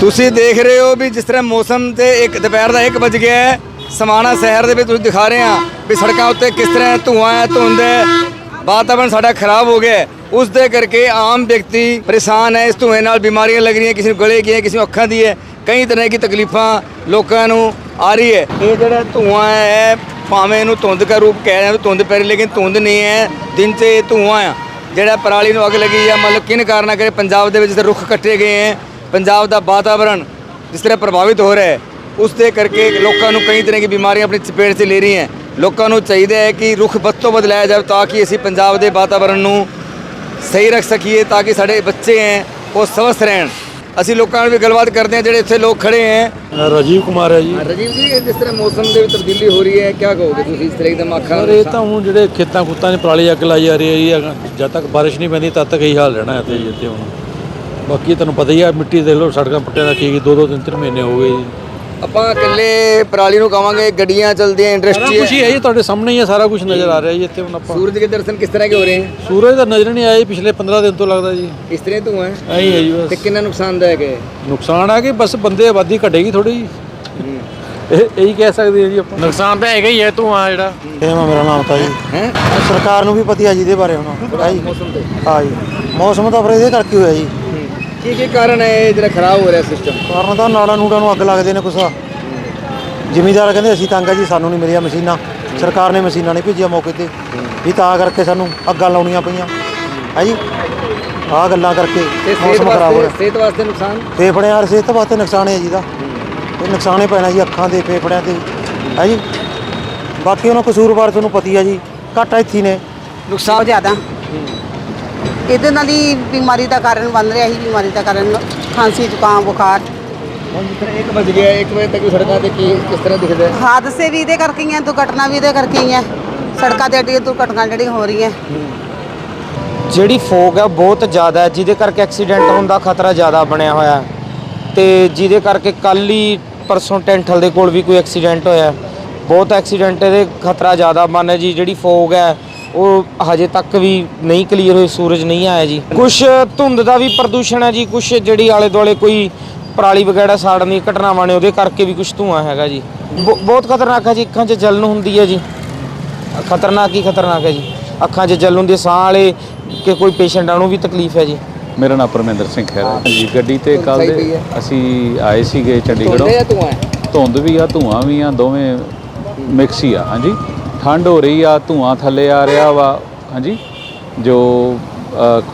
ਤੁਸੀਂ ਦੇਖ ਰਹੇ ਹੋ ਵੀ ਜਿਸ ਤਰ੍ਹਾਂ ਮੌਸਮ ਤੇ ਇੱਕ ਦੁਪਹਿਰ ਦਾ 1 ਵਜ ਗਿਆ ਹੈ, ਸਮਾਣਾ ਸ਼ਹਿਰ ਦੇ ਵਿੱਚ ਤੁਸੀਂ ਦਿਖਾ ਰਹੇ ਆ ਵੀ ਸੜਕਾਂ ਉੱਤੇ ਕਿਸ ਤਰ੍ਹਾਂ ਧੂਆਂ ਹੈ, ਧੁੰਦ ਹੈ ਵਾਤਾਵਰਣ ਸਾਡਾ ਖਰਾਬ ਹੋ ਗਿਆ ਉਸ ਦੇ ਕਰਕੇ ਆਮ ਵਿਅਕਤੀ ਪਰੇਸ਼ਾਨ ਹੈ, ਇਸ ਧੂਏ ਨਾਲ ਬਿਮਾਰੀਆਂ ਲੱਗ ਰਹੀਆਂ, ਕਿਸੇ ਨੂੰ ਗਲੇ ਕੀ ਹੈ ਕਿਸੇ ਨੂੰ ਅੱਖਾਂ ਦੀ ਹੈ ਕਈ ਤਰ੍ਹਾਂ ਦੀ ਤਕਲੀਫਾਂ ਲੋਕਾਂ ਨੂੰ ਆ ਰਹੀ ਹੈ। ਇਹ ਜਿਹੜਾ ਧੂਆਂ ਹੈ, ਭਾਵੇਂ ਇਹਨੂੰ ਧੁੰਦ ਦਾ ਰੂਪ ਕਹਿ ਰਹੇ ਹਾਂ ਵੀ ਧੁੰਦ ਪੈ ਰਹੀ ਲੇਕਿਨ ਧੁੰਦ ਨਹੀਂ ਹੈ, ਦਿਨ 'ਚ ਇਹ ਧੂਆਂ ਆ। ਜਿਹੜਾ ਪਰਾਲੀ ਨੂੰ ਅੱਗ ਲੱਗੀ ਆ ਮਤਲਬ ਕਿਨ ਕਾਰਨਾਂ ਕਰਕੇ ਪੰਜਾਬ ਦੇ ਵਿੱਚ ਜਿਸ ਰੁੱਖ ਕੱਟੇ ਗਏ ਹੈ ਪੰਜਾਬ ਦਾ ਵਾਤਾਵਰਣ ਜਿਸ ਤਰ੍ਹਾਂ ਪ੍ਰਭਾਵਿਤ ਹੋ ਰਿਹਾ ਹੈ ਉਸ ਦੇ ਕਰਕੇ ਲੋਕਾਂ ਨੂੰ ਕਈ ਤਰ੍ਹਾਂ ਦੀ ਬਿਮਾਰੀਆਂ ਆਪਣੀ ਚਪੇਟ 'ਚ ਲੈ ਰਹੀਆਂ ਲੋਕਾਂ ਨੂੰ ਚਾਹੀਦਾ ਹੈ ਕਿ ਰੁੱਖ ਵੱਧ ਤੋਂ ਵੱਧ ਲਾਇਆ ਜਾਵੇ ਤਾਂ ਕਿ ਅਸੀਂ ਪੰਜਾਬ ਦੇ ਵਾਤਾਵਰਣ ਨੂੰ ਸਹੀ ਰੱਖ ਸਕੀਏ ਤਾਂ ਕਿ ਸਾਡੇ ਬੱਚੇ ਹੈ ਉਹ ਸਵਸਥ ਰਹਿਣ। ਅਸੀਂ ਲੋਕਾਂ ਨਾਲ ਵੀ ਗੱਲਬਾਤ ਕਰਦੇ ਹਾਂ ਜਿਹੜੇ ਇੱਥੇ ਲੋਕ ਖੜੇ ਹੈ ਰਾਜੀਵ ਕੁਮਾਰ ਹੈ ਜੀ। ਰਾਜੀਵ ਜੀ ਜਿਸ ਤਰ੍ਹਾਂ ਮੌਸਮ ਦੇ ਵਿੱਚ ਤਬਦੀਲੀ ਹੋ ਰਹੀ ਹੈ ਕੀ ਕਹੋਗੇ ਤੁਸੀਂ ਇਸ ਤਰ੍ਹਾਂ ਇੱਕਦਮ ਅੱਖਾਂ ਇਹ ਤਾਂ ਹੁਣ ਜਿਹੜੇ ਖੇਤਾਂ ਖੁੱਤਾਂ 'ਚ ਪਰਾਲੀ ਅੱਗ ਲਾਈ ਜਾ ਰਹੀ ਹੈ ਜੀ ਜਦ ਤੱਕ ਬਾਰਿਸ਼ ਨਹੀਂ ਪੈਂਦੀ ਤਦ ਤੱਕ ਇਹੀ ਹਾਲ ਰਹਿਣਾ ਹੈ ਤੇ ਇੱਥੇ ਹੁਣ। ਬਾਕੀ ਤੁਹਾਨੂੰ ਪਤਾ ਹੀ ਆ ਮਿੱਟੀ ਦੇ ਲੋ ਸੜਕਾਂ ਪੱਟਿਆਂ ਦਾ ਕੀ ਕੀ ਦੋ ਦੋ ਤਿੰਨ ਤਿੰਨ ਮਹੀਨੇ ਹੋ ਗਏ ਜੀ। ਆਪਾਂ ਇਕੱਲੇ ਪਰਾਲੀ ਨੂੰ ਕਵਾਂਗੇ ਗੱਡੀਆਂ ਚਲਦੀਆਂ ਸਾਰਾ ਇੰਡਸਟਰੀ ਕੁਝ ਹੀ ਹੈ ਜੀ ਤੁਹਾਡੇ ਸਾਹਮਣੇ ਹੀ ਹੈ ਸਾਰਾ ਕੁਝ ਨਜ਼ਰ ਆ ਰਿਹਾ ਜੀ ਇੱਥੇ ਹੁਣ ਆਪਾਂ। ਸੂਰਜ ਦੇ ਦਰਸ਼ਨ ਕਿਸ ਤਰ੍ਹਾਂ ਕੇ ਹੋ ਰਹੇ ਹਨ ਸੂਰਜ ਦਾ ਨਜ਼ਰ ਨਹੀਂ ਆਇਆ ਜੀ ਪਿਛਲੇ 15 ਦਿਨ ਤੋਂ ਲੱਗਦਾ ਜੀ। ਇਸ ਤਰ੍ਹਾਂ ਧੂਆਂ ਹੈ? ਐਂ ਹੀ ਹੈ ਜੀ ਤੇ ਬਸ ਕਿੰਨਾ ਨੁਕਸਾਨਦਾਇਕ ਹੈ? ਨੁਕਸਾਨ ਆ ਕਿ ਬਸ ਬੰਦੇ ਆਬਾਦੀ ਘਟੇਗੀ ਥੋੜੀ ਜੀ। ਇਹ ਇਹੀ ਕਹਿ ਸਕਦੇ ਹਾਂ ਜੀ ਆਪਾਂ। ਨੁਕਸਾਨ ਤਾਂ ਹੈਗਾ ਹੀ ਹੈ ਧੂਆਂ ਜਿਹੜਾ। ਇਹ ਮੇਰਾ ਨਾਮ ਤਾਂ ਜੀ। ਹੈ? ਸਰਕਾਰ ਨੂੰ ਵੀ ਪਤਾ ਹੈ ਜੀ ਇਹਦੇ ਬਾਰੇ ਹੁਣ ਹੈ ਜੀ ਮੌਸਮ ਤੇ। ਹਾਂ ਜੀ ਮੌਸਮ ਤਾਂ ਫਿਰ ਇਹਦੇ ਕਰਕੇ ਹੋਇਆ ਜੀ। ਕੀ ਕੀ ਕਾਰਨ ਹੈ ਇਹ ਜਿਹੜਾ ਖਰਾਬ ਹੋ ਰਿਹਾ ਸਿਸਟਮ ਕਾਰਨ ਤਾਂ ਨਾੜਾਂ ਨੂੜਾਂ ਨੂੰ ਅੱਗ ਲੱਗਦੇ ਨੇ ਕੁਛ। ਜ਼ਿਮੀਂਦਾਰ ਕਹਿੰਦੇ ਅਸੀਂ ਤੰਗ ਆ ਜੀ ਸਾਨੂੰ ਨਹੀਂ ਮਿਲੀਆਂ ਮਸ਼ੀਨਾਂ। ਸਰਕਾਰ ਨੇ ਮਸ਼ੀਨਾਂ ਨਹੀਂ ਭੇਜੀਆਂ ਮੌਕੇ ਤੇ। ਵੀ ਤਾਂ ਕਰਕੇ ਸਾਨੂੰ ਅੱਗਾਂ ਲਾਉਣੀਆਂ ਪਈਆਂ। ਹੈ ਜੀ? ਆਹ ਗੱਲਾਂ ਕਰਕੇ ਮੌਸਮ ਖਰਾਬ ਹੋ ਰਿਹਾ। ਸਿਹਤ ਵਾਸਤੇ ਨੁਕਸਾਨ? ਫੇਫੜਿਆਂ ਵਾਲੇ ਸਿਹਤ ਵਾਸਤੇ ਨੁਕਸਾਨ ਹੈ ਜੀ ਦਾ। ਇਹ ਨੁਕਸਾਨੇ ਪੈਣਾ ਜੀ ਅੱਖਾਂ ਦੇ ਫੇਫੜਿਆਂ ਤੇ। ਹੈ ਜੀ? ਬਾਕੀ ਉਹਨਾਂ ਕਸੂਰਵਾਰ ਤੁਹਾਨੂੰ ਪਤੀ ਆ ਜੀ। ਘੱਟ ਇੱਥੇ ਹੀ ਨੇ। ਬਹੁਤ ਜ਼ਿਆਦਾ। ਇਹਦੇ ਨਾਲ ਹੀ ਬਿਮਾਰੀ ਦਾ ਕਾਰਨ ਬਣ ਰਿਹਾ ਹੀ ਬਿਮਾਰੀ ਦਾ ਕਾਰਨ ਖਾਂਸੀ ਜ਼ੁਕਾਮ ਬੁਖਾਰ। ਹੁਣ ਜਿਸ ਤਰ੍ਹਾਂ 1 ਵਜ ਗਿਆ 1 ਵਜੇ ਤੱਕ ਵੀ ਸੜਕਾਂ ਤੇ ਕੀ ਕਿਸ ਤਰ੍ਹਾਂ ਦਿਖਦਾ ਹੈ? ਹਾਦਸੇ ਵੀ ਇਹਦੇ ਕਰਕੇ ਹੀ ਹੈ ਦੁਰਘਟਨਾ ਵੀ ਇਹਦੇ ਕਰਕੇ ਹੀ ਹੈ। ਸੜਕਾਂ ਤੇ ਅੱਡੀ ਦੁਰਘਟਨਾ ਜਿਹੜੀਆਂ ਹੋ ਰਹੀਆਂ। ਜਿਹੜੀ ਫੋਗ ਹੈ ਬਹੁਤ ਜ਼ਿਆਦਾ ਹੈ ਜਿਹਦੇ ਕਰਕੇ ਐਕਸੀਡੈਂਟ ਹੋਣ ਦਾ ਖਤਰਾ ਜ਼ਿਆਦਾ ਬਣਿਆ ਹੋਇਆ ਹੈ। ਤੇ ਜਿਹਦੇ ਕਰਕੇ ਕੱਲ ਹੀ ਪਰਸੋਂ ਟੈਂਠਲ ਦੇ ਕੋਲ ਵੀ ਕੋਈ ਐਕਸੀਡੈਂਟ ਹੋਇਆ ਬਹੁਤ ਐਕਸੀਡੈਂਟ ਇਹਦੇ ਖਤਰਾ ਜ਼ਿਆਦਾ ਬਣ ਹੈ ਜੀ ਜਿਹੜੀ ਫੋਗ ਹੈ ਉਹ ਹਜੇ ਤੱਕ ਵੀ ਨਹੀਂ ਕਲੀਅਰ ਹੋਈ ਸੂਰਜ ਨਹੀਂ ਆਇਆ ਜੀ। ਕੁਝ ਧੁੰਦ ਦਾ ਵੀ ਪ੍ਰਦੂਸ਼ਣ ਹੈ ਜੀ ਕੁਝ ਜਿਹੜੀ ਆਲੇ ਦੁਆਲੇ ਕੋਈ ਪਰਾਲੀ ਵਗੈਰਾ ਸਾੜਨ ਦੀ ਘਟਨਾਵਾਂ ਨੇ ਉਹਦੇ ਕਰਕੇ ਵੀ ਕੁਝ ਧੂਆਂ ਹੈਗਾ ਜੀ। ਬਹੁ- ਬਹੁਤ ਖਤਰਨਾਕ ਹੈ ਜੀ ਅੱਖਾਂ 'ਚ ਜਲਨ ਹੁੰਦੀ ਹੈ ਜੀ। ਖਤਰਨਾਕ ਹੀ ਖਤਰਨਾਕ ਹੈ ਜੀ। ਅੱਖਾਂ 'ਚ ਜਲਨ ਹੁੰਦੀ ਹੈ ਸਾਹ ਵਾਲੇ ਕਿ ਕੋਈ ਪੇਸ਼ੈਂਟਾਂ ਨੂੰ ਵੀ ਤਕਲੀਫ ਹੈ ਜੀ। ਮੇਰਾ ਨਾਮ ਪਰਮਿੰਦਰ ਸਿੰਘ ਖਹਿਰਾ ਹੈ ਜੀ। ਗੱਡੀ ਤੇ ਕੱਲ ਦੇ। ਅਸੀਂ ਆਏ ਸੀਗੇ ਚੰਡੀਗੜ੍ਹੋਂ। ਧੁੰਦ ਵੀ ਆ ਧੂਆਂ ਵੀ ਆ ਦੋਵੇਂ ਮਿਕਸ ਹੀ ਆ ਹਾਂਜੀ। ਠੰਡ ਹੋ ਰਹੀ ਆ, ਧੂਆਂ ਥੱਲੇ ਆ ਰਿਹਾ ਵਾ। ਹਾਂਜੀ? ਜੋ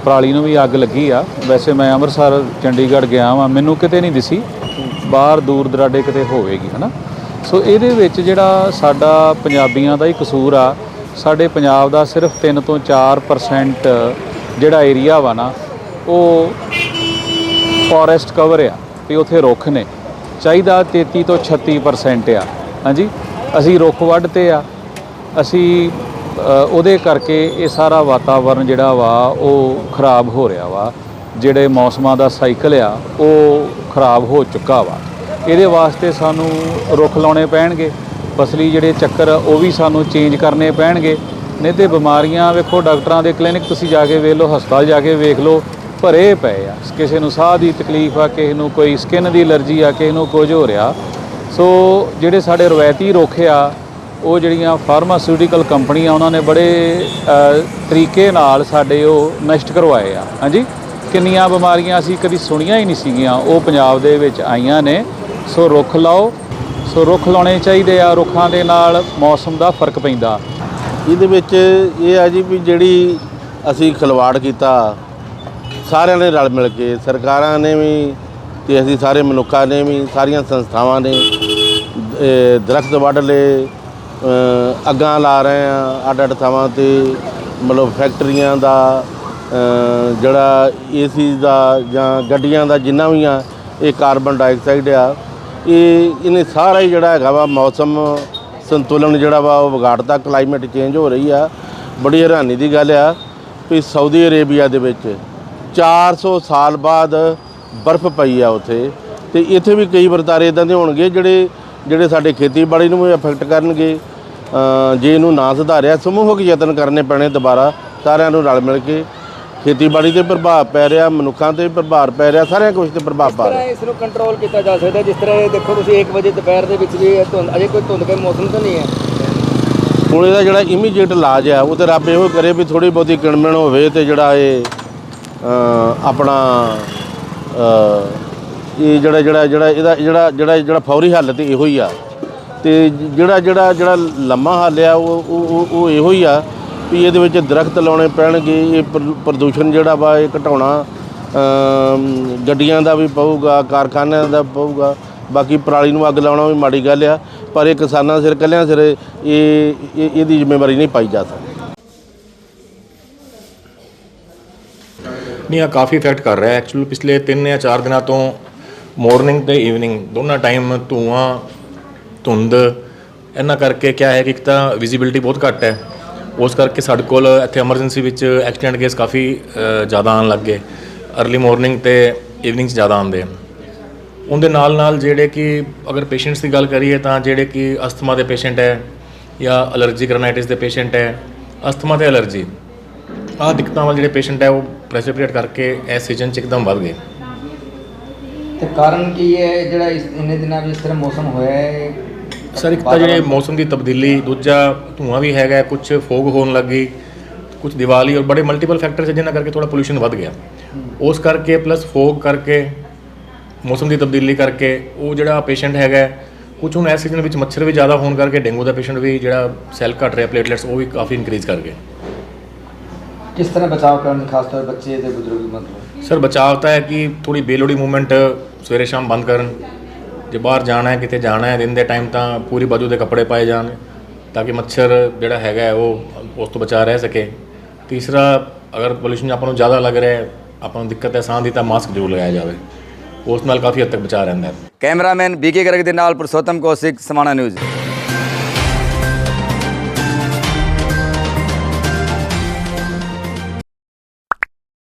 ਪਰਾਲੀ ਨੂੰ ਵੀ ਅੱਗ ਲੱਗੀ ਆ। ਵੈਸੇ ਮੈਂ ਅੰਮ੍ਰਿਤਸਰ, ਚੰਡੀਗੜ੍ਹ ਗਿਆ ਵਾਂ। ਮੈਨੂੰ ਕਿਤੇ ਨਹੀਂ ਦਿਸੀ। ਬਾਹਰ ਦੂਰ ਦਰਾਡੇ ਕਿਤੇ ਹੋਵੇਗੀ, ਹਨਾ? ਸੋ ਇਹਦੇ ਵਿੱਚ ਜਿਹੜਾ ਸਾਡਾ ਪੰਜਾਬੀਆਂ ਦਾ ਹੀ ਕਸੂਰ ਆ, ਸਾਡੇ ਪੰਜਾਬ ਦਾ ਸਿਰਫ 3 ਤੋਂ 4% ਜਿਹੜਾ ਏਰੀਆ ਵਾ ਨਾ, ਉਹ ਫੋਰੈਸਟ ਕਵਰ ਆ ਵੀ ਉੱਥੇ ਰੁੱਖ ਨੇ। ਚਾਹੀਦਾ 33 ਤੋਂ 36% ਆ। ਹਾਂਜੀ? ਅਸੀਂ ਰੁੱਖ ਵੱਢਤੇ ਆ। ਅਸੀਂ ਉਹਦੇ ਕਰਕੇ ਇਹ ਸਾਰਾ ਵਾਤਾਵਰਨ ਜਿਹੜਾ ਵਾ, ਉਹ ਖਰਾਬ ਹੋ ਰਿਹਾ ਵਾ। ਜਿਹੜੇ ਮੌਸਮਾਂ ਦਾ ਸਾਈਕਲ ਆ, ਉਹ ਖਰਾਬ ਹੋ ਚੁੱਕਾ ਵਾ। ਇਹਦੇ ਵਾਸਤੇ ਸਾਨੂੰ ਰੁੱਖ ਲਾਉਣੇ ਪੈਣਗੇ। ਫਸਲੀ ਜਿਹੜੇ ਚੱਕਰ ਉਹ ਵੀ ਸਾਨੂੰ ਚੇਂਜ ਕਰਨੇ ਪੈਣਗੇ। ਨਹੀਂ ਤੇ ਬਿਮਾਰੀਆਂ ਵੇਖੋ, ਡਾਕਟਰਾਂ ਦੇ ਕਲੀਨਿਕ ਤੁਸੀਂ ਜਾ ਕੇ ਵੇਖ ਲਓ, ਹਸਪਤਾਲ ਜਾ ਕੇ ਵੇਖ ਲਓ, ਭਰੇ ਪਏ ਆ। ਕਿਸੇ ਨੂੰ ਸਾਹ ਦੀ ਤਕਲੀਫ ਆ, ਕਿਸੇ ਨੂੰ ਕੋਈ ਸਕਿਨ ਦੀ ਐਲਰਜੀ ਆ, ਕਿਸੇ ਨੂੰ ਕੁਝ ਹੋ ਰਿਹਾ। ਸੋ, ਜਿਹੜੇ ਸਾਡੇ ਰਵਾਇਤੀ ਰੁੱਖ ਆ ਉਹ ਜਿਹੜੀਆਂ ਫਾਰਮਾਸਿਊਟੀਕਲ ਕੰਪਨੀਆਂ ਉਹਨਾਂ ਨੇ ਬੜੇ ਤਰੀਕੇ ਨਾਲ ਸਾਡੇ ਉਹ ਨਸ਼ਟ ਕਰਵਾਏ ਆ। ਹਾਂਜੀ? ਕਿੰਨੀਆਂ ਬਿਮਾਰੀਆਂ ਅਸੀਂ ਕਦੀ ਸੁਣੀਆਂ ਹੀ ਨਹੀਂ ਸੀਗੀਆਂ। ਉਹ ਪੰਜਾਬ ਦੇ ਵਿੱਚ ਆਈਆਂ ਨੇ। ਸੋ ਰੁੱਖ ਲਾਓ। ਸੋ ਰੁੱਖ ਲਾਉਣੇ ਚਾਹੀਦੇ ਆ। ਰੁੱਖਾਂ ਦੇ ਨਾਲ ਮੌਸਮ ਦਾ ਫ਼ਰਕ ਪੈਂਦਾ। ਇਹਦੇ ਵਿੱਚ ਇਹ ਆ ਜੀ ਵੀ ਜਿਹੜੀ ਅਸੀਂ ਖਿਲਵਾੜ ਕੀਤਾ, ਸਾਰਿਆਂ ਨੇ ਰਲ ਮਿਲ ਕੇ, ਸਰਕਾਰਾਂ ਨੇ ਵੀ ਤੇ ਅਸੀਂ ਸਾਰੇ ਮਨੁੱਖਾਂ ਨੇ ਵੀ, ਸਾਰੀਆਂ ਸੰਸਥਾਵਾਂ ਨੇ, ਇਹ ਦਰਖਤ ਵੱਢ ਲਏ ਅੱਗਾਂ ਲਾ ਰਹੇ ਆ ਅੱਡ ਅੱਡ ਥਾਵਾਂ ਤੇ ਮਤਲਬ ਫੈਕਟਰੀਆਂ ਦਾ ਅ, ਜਿਹੜਾ ਏਸੀ ਦਾ ਜਾਂ ਗੱਡੀਆਂ ਦਾ ਜਿੰਨਾ ਵੀ ਆ ਇਹ ਕਾਰਬਨ ਡਾਈਆਕਸਾਈਡ ਆ। ਇਹ ਇਹਨੇ ਸਾਰਾ ਹੀ ਜਿਹੜਾ ਹੈਗਾ ਵਾ ਮੌਸਮ ਸੰਤੁਲਨ ਜਿਹੜਾ ਵਾ ਉਹ ਵਿਗਾੜਦਾ ਕਲਾਈਮੇਟ ਚੇਂਜ ਹੋ ਰਹੀ ਆ। ਬੜੀ ਹੈਰਾਨੀ ਦੀ ਗੱਲ ਆ ਵੀ ਸਾਊਦੀ ਅਰੇਬੀਆ ਦੇ ਵਿੱਚ 400 ਸਾਲ ਬਾਅਦ ਬਰਫ਼ ਪਈ ਆ ਉੱਥੇ। ਤੇ ਇੱਥੇ ਵੀ ਕਈ ਵਰਤਾਰੇ ਇਦਾਂ ਦੇ ਹੋਣਗੇ ਜਿਹੜੇ ਜਿਹੜੇ ਸਾਡੇ ਖੇਤੀਬਾੜੀ ਨੂੰ ਵੀ ਅਫੈਕਟ ਕਰਨਗੇ ਜੇ ਇਹਨੂੰ ਨਾ ਸੁਧਾਰਿਆ ਸਮੂਹਕ ਯਤਨ ਕਰਨੇ ਪੈਣੇ ਦੁਬਾਰਾ ਸਾਰਿਆਂ ਨੂੰ ਰਲ ਮਿਲ ਕੇ ਖੇਤੀਬਾੜੀ ਤੇ ਪ੍ਰਭਾਵ ਪੈ ਰਿਹਾ ਮਨੁੱਖਾਂ ਤੇ ਪ੍ਰਭਾਵ ਪੈ ਰਿਹਾ ਸਾਰਿਆਂ ਕੁਝ ਤੇ ਪ੍ਰਭਾਵ ਪਾ ਰਿਹਾ। ਇਸ ਨੂੰ ਕੰਟਰੋਲ ਕੀਤਾ ਜਾ ਸਕਦਾ ਜਿਸ ਤਰ੍ਹਾਂ ਇਹ ਦੇਖੋ ਤੁਸੀਂ 1 ਵਜੇ ਦੁਪਹਿਰ ਦੇ ਵਿੱਚ ਵੀ ਧੁੰਦ ਅਜੇ ਕੋਈ ਧੁੰਦ ਕੇ ਮੌਸਮ ਤਾਂ ਨਹੀਂ ਹੈ। ਹੁਣ ਇਹਦਾ ਜਿਹੜਾ ਇਮੀਡੀਏਟ ਇਲਾਜ ਆ ਉਹ ਤੇ ਰੱਬ ਇਹੋ ਕਰੇ ਵੀ ਥੋੜੀ ਬਹੁਤੀ ਕਿਣਮਣ ਹੋਵੇ ਤੇ ਜਿਹੜਾ ਇਹ ਆਪਣਾ ਇਹ ਜਿਹੜਾ ਜਿਹੜਾ ਜਿਹੜਾ ਇਹਦਾ, ਜਿਹੜਾ ਜਿਹੜਾ ਜਿਹੜਾ ਫੌਰੀ ਹੱਲ ਤੇ ਇਹੋ ਹੀ ਆ। ਤੇ ਜਿਹੜਾ ਜਿਹੜਾ ਜਿਹੜਾ ਲੰਮਾ ਹੱਲ ਆ, ਉਹ ਉਹ, ਉਹ- ਇਹੋ ਹੀ ਆ ਵੀ ਇਹਦੇ ਵਿੱਚ ਦਰਖਤ ਲਾਉਣੇ ਪੈਣਗੇ, ਇਹ ਪ੍ਰਦੂ- ਪ੍ਰਦੂਸ਼ਣ ਜਿਹੜਾ ਵਾ, ਇਹ ਘਟਾਉਣਾ ਗੱਡੀਆਂ ਦਾ ਵੀ ਪਊਗਾ, ਕਾਰਖਾਨਿਆਂ ਦਾ ਪਊਗਾ, ਬਾਕੀ ਪਰਾਲੀ ਨੂੰ ਅੱਗ ਲਾਉਣਾ ਵੀ ਮਾੜੀ ਗੱਲ ਆ, ਪਰ ਇਹ ਕਿਸਾਨਾਂ ਸਿਰ, ਕੱਲਿਆਂ ਸਿਰ ਇਹ, ਇਹ- ਇਹਦੀ ਜ਼ਿੰਮੇਵਾਰੀ ਨਹੀਂ ਪਾਈ ਜਾ ਸਕਦੀ। ਨਹੀਂ ਆ ਕਾਫੀ ਇਫੈਕਟ ਕਰ ਰਿਹਾ ਐਕਚੁਅਲੀ ਪਿਛਲੇ 3 ਜਾਂ 4 ਦਿਨਾਂ ਤੋਂ ਮਾਰਨਿੰਗ ਤੇ ਈਵਨਿੰਗ ਦੋਨਾਂ ਟਾਈਮ ਧੂਆਂ, ਧੁੰਦ, ਇਹਨਾਂ ਕਰਕੇ ਕਿਆ ਹੈ ਕਿ ਇੱਕ ਤਾਂ ਵਿਜ਼ਿਬਿਲਟੀ ਬਹੁਤ ਘੱਟ ਹੈ। ਉਸ ਕਰਕੇ ਸਾਡੇ ਕੋਲ ਇੱਥੇ ਐਮਰਜੈਂਸੀ ਵਿੱਚ ਐਕਸੀਡੈਂਟ ਕੇਸ ਕਾਫੀ ਜ਼ਿਆਦਾ ਆਉਣ ਲੱਗ ਗਏ। अर्ਲੀ ਮਾਰਨਿੰਗ ਤੇ ਈਵਨਿੰਗ 'ਚ ਜ਼ਿਆਦਾ ਆਉਂਦੇ ਆ। ਉਹਦੇ ਨਾਲ ਨਾਲ ਜਿਹੜੇ ਕਿ ਅਗਰ ਪੇਸ਼ੈਂਟਸ ਦੀ ਗੱਲ ਕਰੀਏ ਤਾਂ ਜਿਹੜੇ ਕਿ ਅਸਥਮਾ ਦੇ ਪੇਸ਼ੈਂਟ ਹੈ ਜਾਂ ਅਲਰਜੀ ਰਨਾਈਟਿਸ ਦੇ ਪੇਸ਼ੈਂਟ ਹੈ ਅਸਥਮਾ ਤੇ ਅਲਰਜੀ ਆਹ ਦਿੱਕਤਾਂ ਵਾਲੇ ਜਿਹੜੇ ਪੇਸ਼ੈਂਟ ਹੈ ਉਹ ਪ੍ਰੈਸਿਪੀਟੇਟ ਕਰਕੇ ਇਸ ਸੀਜ਼ਨ 'ਚ ਇੱਕਦਮ ਵੱਧ ਗਏ। ਤੇ ਕਾਰਨ ਕੀ ਹੈ? ਜਿਹੜਾ ਇਸ ਇੰਨੇ ਦਿਨਾਂ ਵਿੱਚ ਤਰ੍ਹਾਂ ਮੌਸਮ ਹੋਇਆ ਹੈ ਸਰ ਇੱਕ ਤਾਂ ਜਿਹੜੇ ਮੌਸਮ ਦੀ ਤਬਦੀਲੀ ਦੂਜਾ ਧੂਆਂ ਵੀ ਹੈਗਾ ਕੁਝ ਫੋਗ ਹੋਣ ਲੱਗੀ ਕੁਝ ਦੀਵਾਲੀ ਔਰ ਬੜੇ ਮਲਟੀਪਲ ਫੈਕਟਰਸ ਜਿਨ੍ਹਾਂ ਕਰਕੇ ਥੋੜਾ ਪੋਲੂਸ਼ਨ ਵੱਧ ਗਿਆ। ਉਸ ਕਰਕੇ ਪਲੱਸ ਫੋਗ ਕਰਕੇ ਮੌਸਮ ਦੀ ਤਬਦੀਲੀ ਕਰਕੇ ਉਹ ਜਿਹੜਾ ਪੇਸ਼ੈਂਟ ਹੈਗਾ ਕੁਝ ਹੁਣ ਇਸ ਸੀਜ਼ਨ ਵਿੱਚ ਮੱਛਰ ਵੀ ਜ਼ਿਆਦਾ ਹੋਣ ਕਰਕੇ ਡੇਂਗੂ ਦਾ ਪੇਸ਼ੈਂਟ ਵੀ ਜਿਹੜਾ ਸੈੱਲ ਘਟ ਰਿਹਾ ਪਲੇਟਲੈਟਸ ਉਹ ਵੀ ਕਾਫੀ ਇਨਕਰੀਜ਼ ਕਰ ਗਏ। ਕਿਸ ਤਰ੍ਹਾਂ ਬਚਾਅ ਕਰਨ ਖਾਸ ਤੌਰ ਬੱਚੇ ਤੇ ਬਜ਼ੁਰਗ ਮਤਲਬ? ਸਰ, ਬਚਾਅ ਤਾਂ ਹੈ ਕਿ ਥੋੜੀ ਬੇਲੋੜੀ ਮੂਵਮੈਂਟ ਸਵੇਰੇ ਸ਼ਾਮ ਬੰਦ ਕਰਨ। ਜੇ ਬਾਹਰ ਜਾਣਾ ਹੈ, ਕਿਤੇ ਜਾਣਾ ਹੈ, ਦਿਨ ਦੇ ਟਾਈਮ ਤਾਂ ਪੂਰੀ ਬਾਜੂ ਦੇ ਕੱਪੜੇ ਪਾਏ ਜਾਣ, ਤਾਂ ਕਿ ਮੱਛਰ ਜਿਹੜਾ ਹੈਗਾ ਉਹ ਉਸ ਤੋਂ ਬਚਾ ਰਹਿ ਸਕੇ। ਤੀਸਰਾ, ਅਗਰ ਪੋਲੂਸ਼ਨ ਆਪਾਂ ਨੂੰ ਜ਼ਿਆਦਾ ਲੱਗ ਰਿਹਾ ਹੈ, ਆਪਾਂ ਨੂੰ ਦਿੱਕਤ ਹੈ, ਸਾਹ ਦੀ ਤਾਂ ਮਾਸਕ ਜ਼ਰੂਰ ਲਗਾਇਆ ਜਾਵੇ। ਉਸ ਨਾਲ ਕਾਫੀ ਹੱਦ ਤੱਕ ਬਚਾ ਰਹਿੰਦਾ ਹੈ। ਕੈਮਰਾਮੈਨ ਬੀਕੇ ਗਰਗ ਦੇ ਨਾਲ ਪੁਰਸ਼ੋਤਮ ਕੌਸ਼ਿਕ, ਸਮਾਣਾ ਨਿਊਜ਼